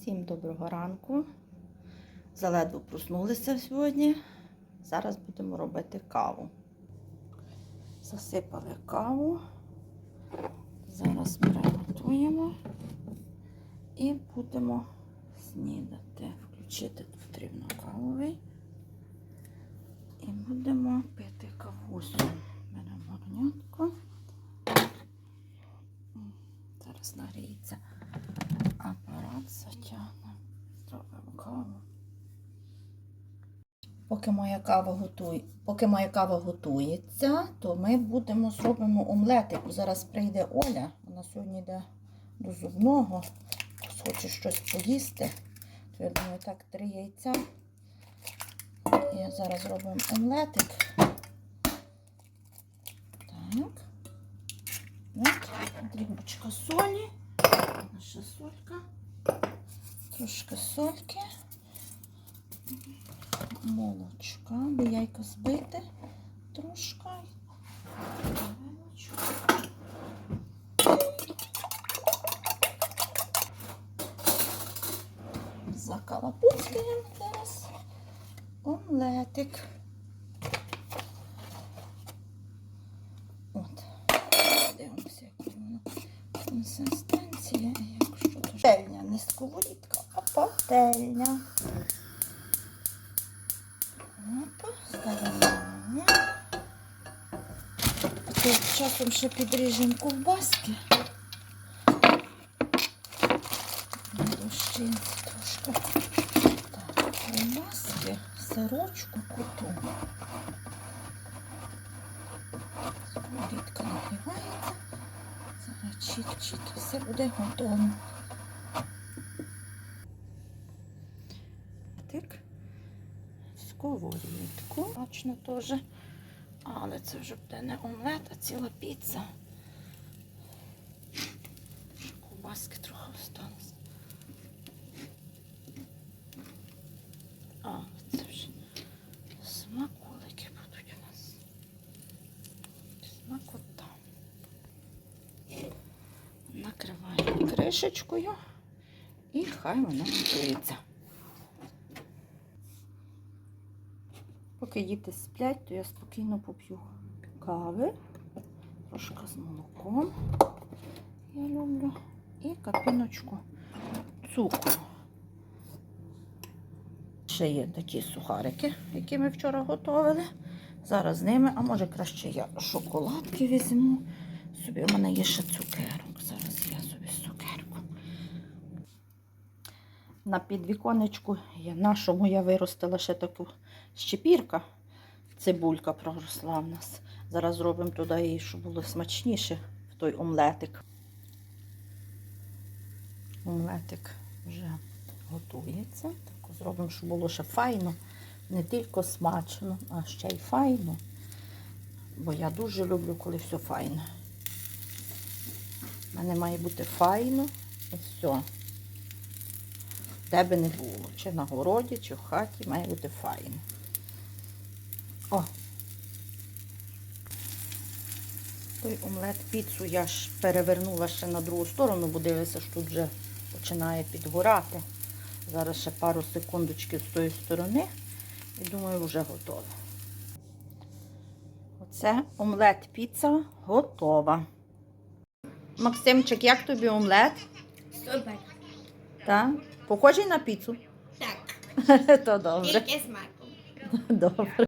Всім доброго ранку. Заледве проснулися сьогодні. Зараз будемо робити каву. Засипали каву. Зараз приготуємо і будемо снідати. Включити потрібно кавовий. І будемо пити кавусю. Беремо горнятку. Зараз нагріється апарат, затягне. Зробимо каву. Поки моя кава готує, поки моя кава готується, то ми будемо зробимо омлетик. Зараз прийде Оля. Вона сьогодні йде до зубного. Хоче щось поїсти. То я думаю, так, три яйця. І зараз зробимо омлетик. Так. От, дрібочка солі. Наша солька. Трошки сольки. Молочка. Би яйко збити. Трошки. Молочко. Закалапуцькаємо зараз омлетик. От. Дивимося, як воно консистенція. Якщо то пательня, не сковорідка, а пательня. Тим часом ще підріжемо ковбаски. Дощинці трошки. Так, ковбаски, сирочку куту. Сковорідка нагрівається. Зараз чик-чик, все буде готово. Так. Сковорідку. Бачно теж. Але це вже буде не омлет, а ціла піца. Ковбаски трохи осталось. А, це вже смаколики будуть у нас. Смакота. Накриваємо кришечкою і хай вона готується. Поки діти сплять, то я спокійно поп'ю кави, трошки з молоком. Я люблю. І капіночку цукру. Ще є такі сухарики, які ми вчора готували. Зараз з ними, а може краще я шоколадки візьму. Собі у мене є ще цукерок. Зараз я собі цукерку. На підвіконечку нашому я виростила ще таку щепірка. Цибулька проросла в нас. Зараз зробимо туди її, щоб було смачніше в той омлетик. Омлетик вже готується. Так зробимо, щоб було ще файно. Не тільки смачно, а ще й файно. Бо я дуже люблю, коли все файно. У мене має бути файно і все. Де би не було. Чи на городі, чи в хаті має бути файно. О! Той омлет піцу я ж перевернула ще на другу сторону, бо дивилася, що тут вже починає підгорати. Зараз ще пару секундочків з тої сторони і думаю, вже готове. Оце омлет піца готова. Максимчик, як тобі омлет? Супер. Так? Похожий на піцу? Так. То добре. Тільки смаком. Добре.